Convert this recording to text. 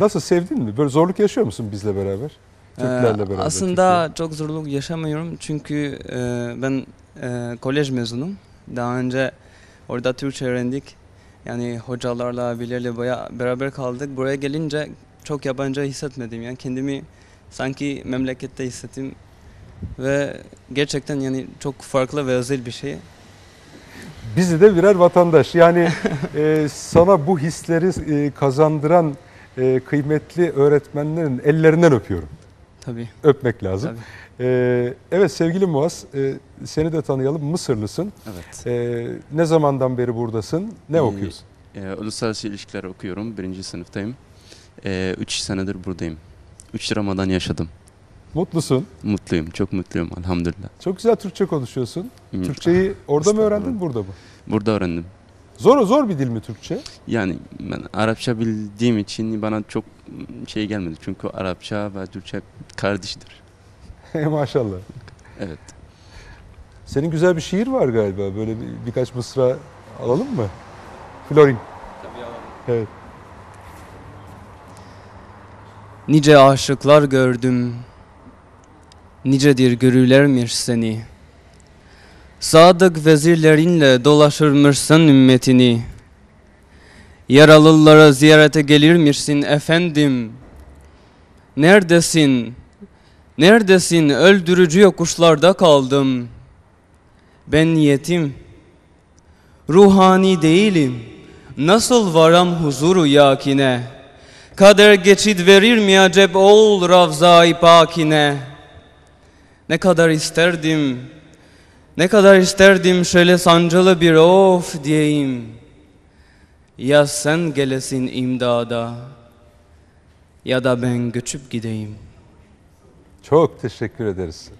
Nasıl sevdin mi? Böyle zorluk yaşıyor musun bizle beraber? Türklerle beraber. Aslında çok zorluk yaşamıyorum çünkü e, ben e, kolej mezunum. Daha önce orada Türkçe öğrendik. Yani hocalarla, abilerle baya beraber kaldık. Buraya gelince çok yabancı hissetmedim. Yani kendimi sanki memlekette hissettim. Ve gerçekten yani çok farklı ve özel bir şey. Bizi de birer vatandaş. Yani e, sana bu hisleri e, kazandıran e, kıymetli öğretmenlerin ellerinden öpüyorum. Tabii. Öpmek lazım. tabii. E, evet sevgili Muaz, e, seni de tanıyalım. Mısırlısın. Evet. E, ne zamandan beri buradasın? Ne Ee, okuyorsun? Ee, uluslararası ilişkiler okuyorum. Birinci sınıftayım. Ee, üç senedir buradayım. Üç Ramazan yaşadım. Mutlusun. Mutluyum. Çok mutluyum. Elhamdülillah. Çok güzel Türkçe konuşuyorsun. Hmm, Türkçeyi orada mı öğrendin, burada mı? Burada öğrendim. Zor zor bir dil mi Türkçe? Yani ben Arapça bildiğim için bana çok şey gelmedi. Çünkü Arapça ve Türkçe kardeştir. Maşallah. Evet. Senin güzel bir şiir var galiba. Böyle bir, birkaç mısra alalım mı? Florin. Evet. Nice aşıklar gördüm, nicedir görürlermiş seni. Sadık vezirlerinle dolaşırmışsın ümmetini. Yaralılara ziyarete gelirmişsin efendim. Neredesin? Neredesin? Öldürücü yokuşlarda kaldım. Ben yetim. Ruhani değilim. Nasıl varam huzuru yakine? Kader geçit verir mi acep ol Ravza-i Pakine? Ne kadar isterdim, ne kadar isterdim şöyle sancılı bir of diyeyim. Ya sen gelesin imdada ya da ben göçüp gideyim. Çok teşekkür ederiz.